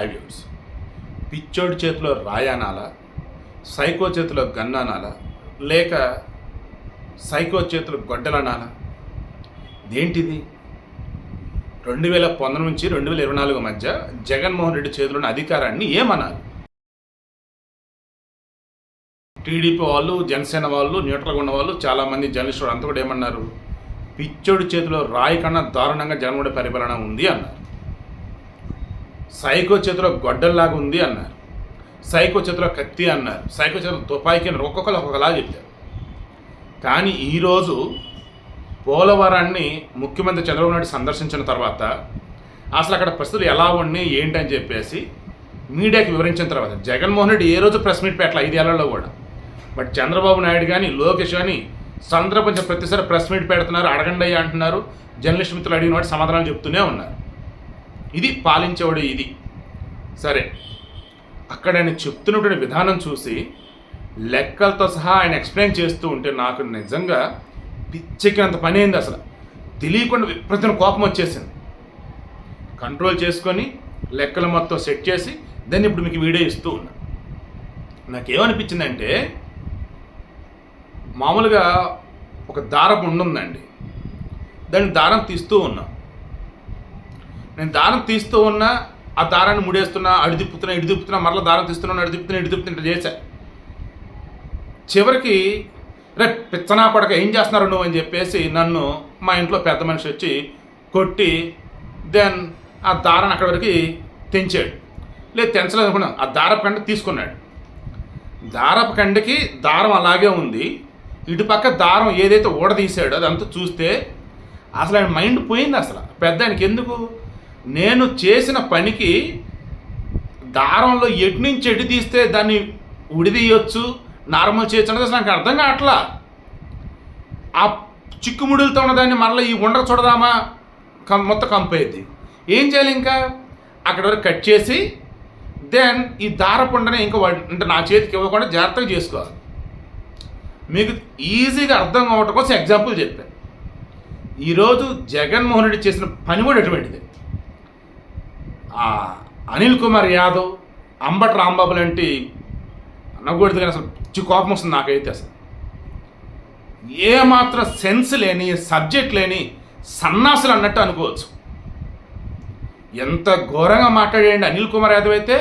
హైవ్యూస్ పిచ్చోడి చేతిలో రాయానాల సైకో చేతిలో గన్నానాల లేక సైకో చేతిలో గొడ్డలనాల. దేంటిది రెండు వేల పంతొమ్మిది నుంచి రెండు వేల ఇరవై నాలుగు మధ్య జగన్మోహన్ రెడ్డి చేతిలోని అధికారాన్ని ఏమనాలి? టీడీపీ వాళ్ళు జనసేన వాళ్ళు న్యూట్రల్గా ఉన్న వాళ్ళు చాలామంది జర్నలిస్టులు అంతా కూడా ఏమన్నారు? పిచ్చోడి చేతిలో రాయి కన్నా దారుణంగా జగన్మోహన్ పరిపాలన ఉంది అన్నారు. సైకో చేతిలో గొడ్డల్లాగా ఉంది అన్నారు. సైకో చేతిలో కత్తి అన్నారు. సైకో చేతిలో తుపాకీ అని ఒక్కొక్కరు ఒక్కొక్కలా చెప్పారు. కానీ ఈరోజు పోలవరాన్ని ముఖ్యమంత్రి చంద్రబాబు నాయుడు సందర్శించిన తర్వాత అసలు అక్కడ పరిస్థితులు ఎలా ఉన్నాయి ఏంటని చెప్పేసి మీడియాకి వివరించిన తర్వాత జగన్మోహన్ రెడ్డి ఏ రోజు ప్రెస్ మీట్ పెట్టాలి ఐదేళ్ళలో కూడా. బట్ చంద్రబాబు నాయుడు కానీ లోకేష్ కానీ సందర్భం ప్రతిసారి ప్రెస్ మీట్ పెడుతున్నారు అడగండి అంటున్నారు. జర్నలిస్ట్ మిత్రులు అడిగిన వాటి సమాధానాలు చెప్తూనే ఉన్నారు. ఇది పాలించేవాడు ఇది. సరే అక్కడ ఆయన చెప్తున్నటువంటి విధానం చూసి లెక్కలతో సహా ఆయన ఎక్స్ప్లెయిన్ చేస్తూ ఉంటే నాకు నిజంగా పిచ్చెక్కినంత పని అయింది అసలు. తెలియకుండా విపరీతమైన కోపం వచ్చేసింది. కంట్రోల్ చేసుకొని లెక్కలు మొత్తం సెట్ చేసి దాన్ని ఇప్పుడు మీకు వీడియో ఇస్తూ ఉన్నా. నాకేమనిపించిందంటే మామూలుగా ఒక దారపు ఉండుందండి. దాన్ని దారం తీస్తూ ఉన్నాం. నేను దారం తీస్తూ ఉన్నా ఆ దారాన్ని ముడేస్తున్నా అడిదిప్పుతున్నా ఇడిదిప్పుతున్నా మరలా దారం తీస్తున్నా అడిదిప్పుతున్నా ఇడిదిప్పుతుంటే ఇడి చేశా. చివరికి రే పిచ్చనా కొడక ఏం చేస్తున్నారు నువ్వు అని చెప్పేసి నన్ను మా ఇంట్లో పెద్ద మనిషి వచ్చి కొట్టి దెన్ ఆ దారాన్ని అక్కడి వరకు తెంచాడు. లేదు తెంచలేదు అనుకున్నాను ఆ దారపు కండ తీసుకున్నాడు. దారపు కండకి దారం అలాగే ఉంది. ఇటు పక్క దారం ఏదైతే ఊడదీశాడో అదంతా చూస్తే అసలు ఆయన మైండ్ పోయింది అసలు. పెద్ద ఆయనకి ఎందుకు? నేను చేసిన పనికి దారంలో ఎటు నుంచి ఎటు తీస్తే దాన్ని ఉడిదీయొచ్చు నార్మల్ చేయొచ్చు అనేది నాకు అర్థం కావట్లా. ఆ చిక్కుముడులతో ఉన్న దాన్ని మరలా ఈ ఉండక చూడదామా? కం మొత్తం కంపేద్ది. ఏం చేయాలి ఇంకా? అక్కడ వరకు కట్ చేసి దెన్ ఈ దారపుండని ఇంకా అంటే నా చేతికి ఇవ్వకుండా జాగ్రత్తగా చేసుకోవాలి. మీకు ఈజీగా అర్థం కావటం కోసం ఎగ్జాంపుల్ చెప్పాను. ఈరోజు జగన్మోహన్ రెడ్డి చేసిన పని కూడా ఎటువంటిది అనిల్ కుమార్ యాదవ్ అంబట్ రాంబాబు లాంటి అనకూడదు కానీ అసలు పిచ్చి కోపం వస్తుంది నాకైతే అసలు. ఏమాత్రం సెన్స్ లేని సబ్జెక్ట్ లేని సన్నాసులు అన్నట్టు అనుకోవచ్చు. ఎంత ఘోరంగా మాట్లాడేయండి అనిల్ కుమార్ యాదవ్ అయితే.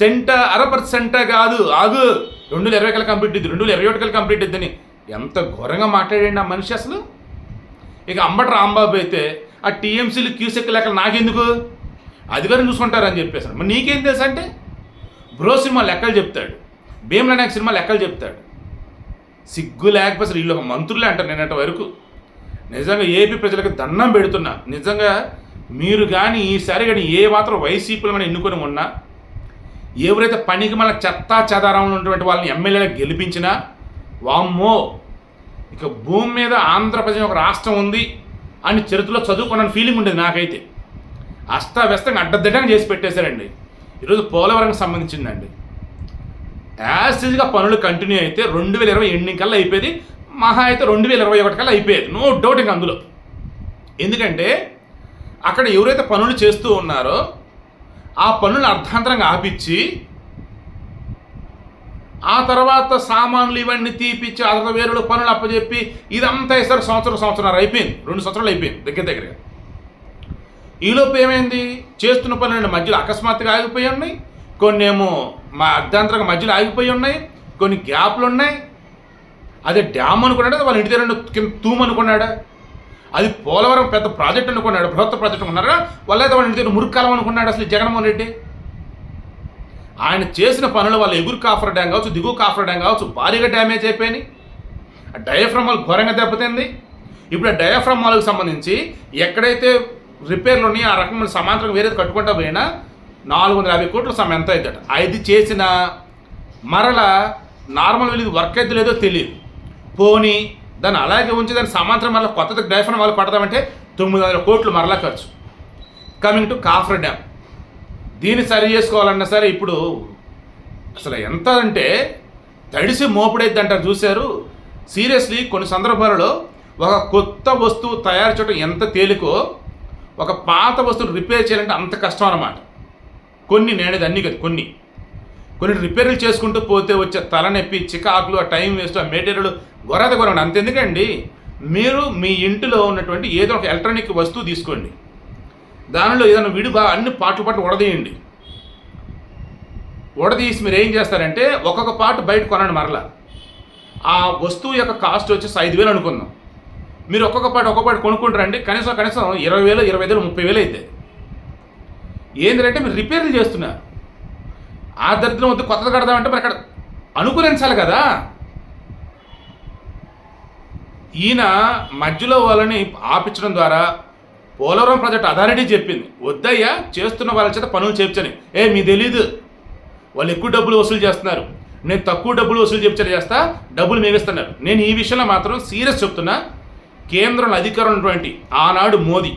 సెంట అర పర్సెంట కాదు ఆగు. రెండు వేల ఇరవై కల్లా కంప్లీట్ అయింది రెండు వేల ఇరవై ఒకటి కల్లా కంప్లీట్ ఇద్దని ఎంత ఘోరంగా మాట్లాడేయండి ఆ మనిషి అసలు. ఇక అంబటి రాంబాబు అయితే ఆ టీఎంసీలు క్యూసెక్ లెక్కలు నాకెందుకు? అధికారం చూసుకుంటారని చెప్పేసాను మరి నీకేం తెలుసు అంటే? బ్రో సినిమా లెక్కలు చెప్తాడు. భీమ్లా నాయక్ సినిమా లెక్కలు చెప్తాడు. సిగ్గు లేకపోతే వీళ్ళు ఒక మంత్రులే అంటారు నిన్నటి వరకు. నిజంగా ఏపీ ప్రజలకు దండం పెడుతున్నా. నిజంగా మీరు కానీ ఈసారి కానీ ఏ మాత్రం వైసీపీలు మనం ఎన్నుకొని ఉన్నా ఎవరైతే పనికి మన చెత్తా చెదారంలో ఉన్నటువంటి వాళ్ళని ఎమ్మెల్యేలకు గెలిపించినా వామ్మో! ఇక భూమి మీద ఆంధ్రప్రదేశ్ ఒక రాష్ట్రం ఉంది అని చరిత్రలో చదువుకున్న ఫీలింగ్ ఉండేది నాకైతే. అస్తావ్యస్తంగా అడ్డదిడ్డంగా చేసి పెట్టేశారండి. ఈరోజు పోలవరంకి సంబంధించిందండి. యాసిడ్గా పనులు కంటిన్యూ అయితే రెండు వేల ఇరవై ఎండింగ్ కల్లా అయిపోయేది మహా అయితే రెండు వేల ఇరవై ఒకటి కల్లా అయిపోయేది. నో డౌట్ ఇంకా అందులో. ఎందుకంటే అక్కడ ఎవరైతే పనులు చేస్తూ ఉన్నారో ఆ పనులు అర్థాంతరంగా ఆపిచ్చి ఆ తర్వాత సామాన్లు ఇవన్నీ తీపిచ్చి అర్ధ వేరులు పనులు అప్పచెప్పి ఇదంతా ఇస్తారు సంవత్సరం సంవత్సరాలు అయిపోయింది. రెండు సంవత్సరాలు అయిపోయింది దగ్గర దగ్గరగా. ఈలోపు ఏమైంది? చేస్తున్న పనులు మధ్యలో అకస్మాత్తుగా ఆగిపోయి ఉన్నాయి. కొన్ని ఏమో మా అర్ధాంతరంగా మధ్యలో ఆగిపోయి ఉన్నాయి. కొన్ని గ్యాప్లు ఉన్నాయి. అదే డ్యామ్ అనుకున్నాడా? వాళ్ళ ఇంటి దగ్గర కింద తూమ్ అనుకున్నాడా? అది పోలవరం పెద్ద ప్రాజెక్ట్ అనుకున్నాడు? బృహత్త ప్రాజెక్ట్ అనుకున్నారా? వాళ్ళైతే వాళ్ళ ఇంటి దగ్గర మురుక్కాలం అనుకున్నాడు అసలు జగన్మోహన్ రెడ్డి? ఆయన చేసిన పనులు వాళ్ళ ఎగురు కాఫర్ డ్యామ్ కావచ్చు దిగువ కాఫర్ డ్యామ్ కావచ్చు భారీగా డ్యామేజ్ అయిపోయినాయి. ఆ డయాఫ్రమ్ వాళ్ళు ఘోరంగా దెబ్బతింది. ఇప్పుడు ఆ డయాఫ్రమ్ వాళ్ళకి సంబంధించి ఎక్కడైతే రిపేర్లు ఉన్నాయి ఆ రకమైన సమాంతరం వేరేది కట్టుకుంటా పోయినా నాలుగు వందల యాభై కోట్ల సమయం ఎంత అవుతాడు అది చేసిన మరల నార్మల్ వెళ్ళి వర్క్ అయితే లేదో తెలియదు. పోనీ దాన్ని అలాగే ఉంచి దాని సమాంతరం మళ్ళీ కొత్త డైఫ్రమ్ వాళ్ళు పడదామంటే తొమ్మిది వందల కోట్లు మరలా ఖర్చు. కమింగ్ టు కాఫర్ డ్యామ్ దీన్ని సరి చేసుకోవాలన్నా సరే ఇప్పుడు అసలు ఎంత అంటే తడిసి మోపుడైద్ది అంటారు చూశారు. సీరియస్లీ కొన్ని సందర్భాలలో ఒక కొత్త వస్తువు తయారు చేయడం ఎంత తేలికో ఒక పాత వస్తువును రిపేర్ చేయాలంటే అంత కష్టం అన్నమాట. కొన్ని నేనేది అన్నీ కదా కొన్ని. కొన్ని రిపేర్లు చేసుకుంటూ పోతే వచ్చే తలనొప్పి చికాకులు ఆ టైం వేస్ట్ ఆ మెటీరియల్ గొర్రెద గొర్రె అంతెందుకండి? మీరు మీ ఇంటిలో ఉన్నటువంటి ఏదో ఒక ఎలక్ట్రానిక్ వస్తువు తీసుకోండి. దానిలో ఏదైనా విడిగా అన్ని పాటలు పాటలు ఉడదీయండి ఉడదీసి మీరు ఏం చేస్తారంటే ఒక్కొక్క పాటు బయట కొనండి మరలా. ఆ వస్తువు యొక్క కాస్ట్ వచ్చేసి ఐదు వేలు అనుకుందాం. మీరు ఒక్కొక్క పాటు ఒక్కొక్క పాటు కొనుక్కుంటారండి కనీసం కనీసం ఇరవై వేలు ఇరవై వేలు ముప్పై వేలు అయితే. ఏంటంటే మీరు రిపేర్లు చేస్తున్నారు. ఆ దరిద్రం వద్దు కొత్తది కడదామంటే మరి అక్కడ అనుకూలించాలి కదా. ఈయన మధ్యలో వాళ్ళని ఆపించడం ద్వారా పోలవరం ప్రాజెక్ట్ అథారిటీ చెప్పింది. వద్దయ్యా చేస్తున్న వాళ్ళ చేత పనులు చేయించని ఏ మీ తెలీదు. వాళ్ళు ఎక్కువ డబ్బులు వసూలు చేస్తున్నారు. నేను తక్కువ డబ్బులు వసూలు చేయించడం చేస్తా డబ్బులు మిగిస్తున్నారు నేను ఈ విషయంలో మాత్రం సీరియస్ చెప్తున్నా. కేంద్రంలో అధికారం ఉన్నటువంటి ఆనాడు మోదీ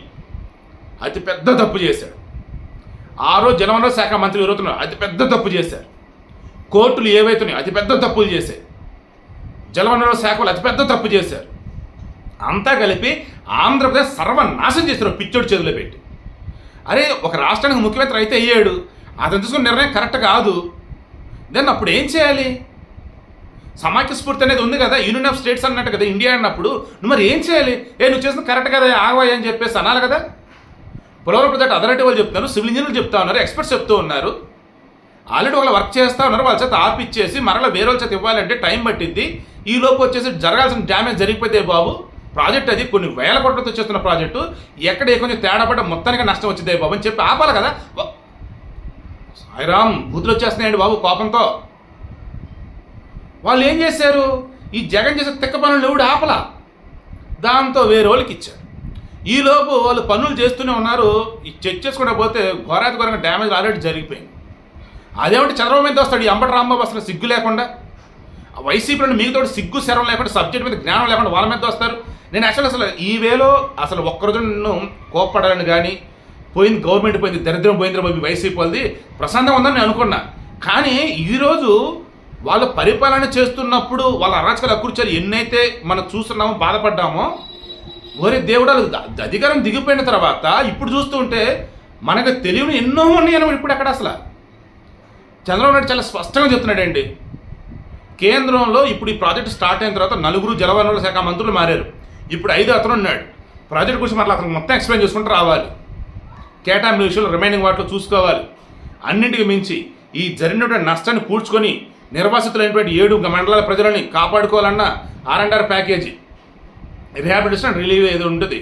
అతిపెద్ద తప్పు చేశాడు. ఆ రోజు జలవనరుల శాఖ మంత్రి ఎవరుతున్నారు అతిపెద్ద తప్పు చేశారు. కోర్టులు ఏవైతున్నాయో అతిపెద్ద తప్పులు చేశాయి. జలవనరుల శాఖలు అతిపెద్ద తప్పు చేశారు. అంతా కలిపి ఆంధ్రప్రదేశ్ సర్వనాశం చేశారు పిచ్చోడు చేతిలో పెట్టి. అరే ఒక రాష్ట్రానికి ముఖ్యమంత్రి అయితే అయ్యాడు. అతను తీసుకున్న నిర్ణయం కరెక్ట్ కాదు. దెన్ అప్పుడు ఏం చేయాలి? సమాఖ్య స్ఫూర్తి అనేది ఉంది కదా యూనియన్ ఆఫ్ స్టేట్స్ అన్నట్టు కదా ఇండియా అన్నప్పుడు. నువ్వు మరి ఏం చేయాలి? ఏ నువ్వు చేసిన కరెక్ట్ కదా ఆగవాయి అని చెప్పేసి అనాలి కదా. పోలవరం ప్రజెక్ట్ అథారిటీ వాళ్ళు చెప్తున్నారు సివిల్ ఇంజనీర్లు చెప్తా ఉన్నారు ఎక్స్పర్ట్స్ చెప్తూ ఉన్నారు. ఆల్రెడీ వాళ్ళు వర్క్ చేస్తూ ఉన్నారు వాళ్ళ చేత ఆపిచ్చేసి మరలా వేరే వాళ్ళ చేత ఇవ్వాలంటే టైం పట్టింది ఈ లోపు వచ్చేసి జరగాల్సిన డ్యామేజ్ జరిగిపోతే బాబు ప్రాజెక్ట్ అది కొన్ని వేల కోట్లతో చేస్తున్న ప్రాజెక్టు ఎక్కడ కొంచెం తేడా పడ్డ మొత్తానికి నష్టం వచ్చిందే బాబు అని చెప్పి ఆపాలి కదా. సాయిరామ్ బూతులు వచ్చేస్తున్నాయండి బాబు కోపంతో. వాళ్ళు ఏం చేశారు? ఈ జగన్ చేసే తిక్క పనులు ఎవడు ఆపలా? దాంతో వేరే వాళ్ళకి ఇచ్చారు. ఈలోపు వాళ్ళు పనులు చేస్తూనే ఉన్నారు. ఈ చెక్ చేసుకుంటా పోతే ఘోరాతి ఘోరంగా డ్యామేజ్ ఆల్రెడీ జరిగిపోయింది. అదేమిటి చంద్రబాబు మీద వస్తాడు ఈ అంబటి రాంబాబు అసలు సిగ్గు లేకుండా? వైసీపీలో మీతో సిగ్గు శరం లేకుండా సబ్జెక్ట్ మీద జ్ఞానం లేకుండా వాళ్ళ మీద వస్తారు. నేను యాక్చువల్ అసలు ఈ వేలో అసలు ఒక్కరోజు నిన్ను కోప్పడాలని కానీ పోయింది గవర్నమెంట్ పోయింది దరిద్రం పోయింది బాబు వైసీపీ వాళ్ళది ప్రశాంతంగా ఉందని నేను అనుకున్నా. కానీ ఈరోజు వాళ్ళు పరిపాలన చేస్తున్నప్పుడు వాళ్ళ అరాచకాలు అకృత్యాలు ఎన్నైతే మనం చూస్తున్నామో బాధపడ్డామో ఒరే దేవుడు అధికారం దిగిపోయిన తర్వాత ఇప్పుడు చూస్తుంటే మనకు తెలియని ఎన్నో ఉన్నాయని ఇప్పుడు అక్కడ అసలు. చంద్రబాబు నాయుడు చాలా స్పష్టంగా చెప్తున్నాడండి. కేంద్రంలో ఇప్పుడు ఈ ప్రాజెక్ట్ స్టార్ట్ అయిన తర్వాత నలుగురు జలవనరుల శాఖ మంత్రులు మారారు. ఇప్పుడు ఐదు అతను ఉన్నాడు. ప్రాజెక్ట్ గురించి మళ్ళీ అతను మొత్తం ఎక్స్ప్లెయిన్ చేసుకుంటూ రావాలి. కేటాయింపుల విషయంలో రిమైనింగ్ వాటిలో చూసుకోవాలి. అన్నింటికి మించి ఈ జరిగినటువంటి నష్టాన్ని పూడ్చుకొని నిర్వాసితులైనటువంటి ఏడు మండలాల ప్రజలని కాపాడుకోవాలన్న R and R package rehabilitation relief ఏదో ఉంటుంది?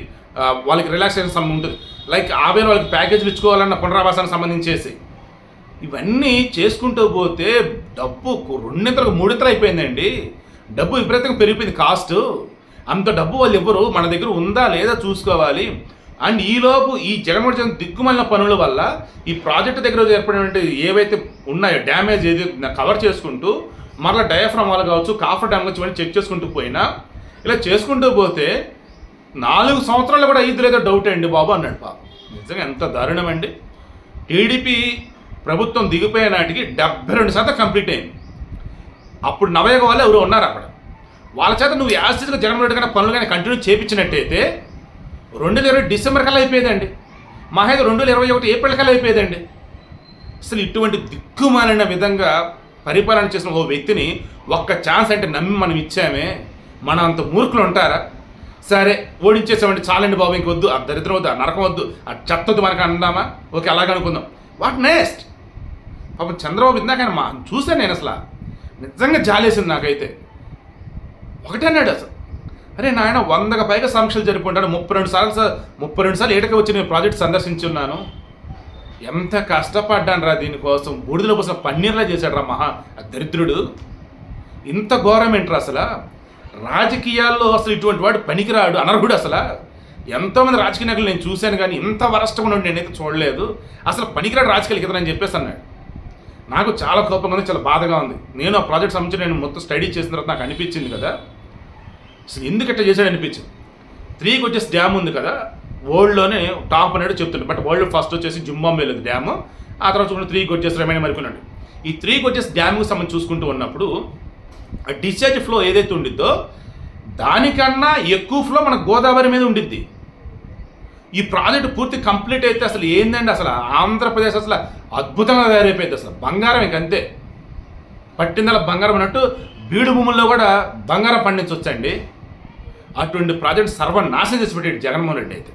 వాళ్ళకి రిలాక్సేషన్ సంబంధం ఉంటుంది. లైక్ ఆ వాళ్ళకి ప్యాకేజీలు ఇచ్చుకోవాలన్న పునరావాసానికి సంబంధించేసి. ఇవన్నీ చేసుకుంటూ పోతే డబ్బు రెండింతలకు మూడింతలు అయిపోయిందండి. డబ్బు విపరీతంగా పెరిగిపోయింది కాస్ట్. అంత డబ్బు వాళ్ళు ఇవ్వరు మన దగ్గర ఉందా లేదా చూసుకోవాలి. అండ్ ఈలోపు ఈ జగన్మోహన్ దిక్కుమలిన పనుల వల్ల ఈ ప్రాజెక్ట్ దగ్గర ఏర్పడినటువంటి ఏవైతే ఉన్నాయో డ్యామేజ్ ఏది కవర్ చేసుకుంటూ మరలా డయాఫ్రామ్ వాళ్ళు కావచ్చు కాఫర్ డ్యామ్ కావచ్చు ఇవన్నీ చెక్ చేసుకుంటూ పోయినా ఇలా చేసుకుంటూ పోతే నాలుగు సంవత్సరాలు కూడా ఐదు లేదో డౌట్ అండి బాబు అన్నాడు పాప. నిజంగా ఎంత దారుణం అండి టీడీపీ ప్రభుత్వం దిగిపోయే నాటికి డెబ్బై రెండు శాతం కంప్లీట్ అయింది. అప్పుడు నవయోగ వాళ్ళు ఎవరు ఉన్నారు అక్కడ. వాళ్ళ చేత నువ్వు యాసిడ్గా జగన్మోహన్ రెడ్డి గారి పనులు కానీ కంటిన్యూ చేపించినట్టయితే రెండు వేల ఇరవై డిసెంబర్ కల్లా అయిపోయేదండి. మా అయితే రెండు వేల ఇరవై ఒకటి ఏప్రిల్ కల్లా అయిపోయేదండి. అసలు ఇటువంటి దిక్కుమాలిన విధంగా పరిపాలన చేసిన ఓ వ్యక్తిని ఒక్క ఛాన్స్ అంటే నమ్మి మనం ఇచ్చామే. మనం అంత మూర్ఖులు ఉంటారా? సరే ఓడించేసామండి చాలండి బాబు ఇంక వద్దు ఆ దరిద్రం వద్దు ఆ నరకం వద్దు ఆ చెత్త వద్దు మనకు అందామా ఓకే అలాగే అనుకుందాం. What next? పాపం చంద్రబాబు ఇందాక మా చూశాను నేను అసలు. నిజంగా జాలేసింది నాకైతే. ఒకటే అన్నాడు అసలు. అరే నాయన వందకు పైగా సమీక్షలు జరుపుకుంటాను ముప్పై రెండు సార్లు సార్ ముప్పై రెండు సార్లు ఏటకి వచ్చి నేను ప్రాజెక్ట్ సందర్శించున్నాను. ఎంత కష్టపడ్డాను రా దీనికోసం. బూడిదల కోసం పన్నీర్లా చేశాడు రా మహా. ఆ దరిద్రుడు. ఇంత ఘోరం ఏంట్రా అసలు? రాజకీయాల్లో అసలు ఇటువంటి వాడు పనికిరాడు అనర్హుడు అసలు? ఎంతోమంది రాజకీయ నాయకులు నేను చూశాను కానీ ఇంత వరస్ట్గా ఉండి నేనైతే చూడలేదు. అసలు పనికిరాడు రాజకీయాలకి ఇతనని చెప్పేసి అన్నాడు. నాకు చాలా కోపంగా ఉంది చాలా బాధగా ఉంది. నేను ఆ ప్రాజెక్ట్ సంబంధించి నేను మొత్తం స్టడీ చేసిన తర్వాత నాకు అనిపించింది కదా. అసలు ఎందుకు ఇట్లా చేశాడు అనిపించింది. త్రీకి వచ్చేసి డ్యామ్ ఉంది కదా వరల్డ్లోనే టాప్ అనేది చెప్తుండే బట్ వరల్డ్ ఫస్ట్ వచ్చేసి జింబాంబేలో డ్యామ్ ఆ తర్వాత చూసుకుంటే త్రీకి వచ్చేసి రమేణ మరికొన్నాడు. ఈ త్రీకి వచ్చేసి డ్యామ్కి సంబంధించి చూసుకుంటూ ఉన్నప్పుడు ఆ డిశ్చార్జ్ ఫ్లో ఏదైతే ఉండిద్దో దానికన్నా ఎక్కువ ఫ్లో మన గోదావరి మీద ఉండిద్ది. ఈ ప్రాజెక్ట్ పూర్తి కంప్లీట్ అయితే అసలు ఏందండి అసలు? ఆంధ్రప్రదేశ్ అసలు అద్భుతంగా తయారైపోయింది అసలు. బంగారం ఇంక అంతే. పట్టిందల బంగారం అన్నట్టు బీడు భూముల్లో కూడా బంగారం పండించవచ్చండి అటువంటి ప్రాజెక్ట్ సర్వనాశనం చేసి పెట్టాడు జగన్మోహన్ రెడ్డి అయితే.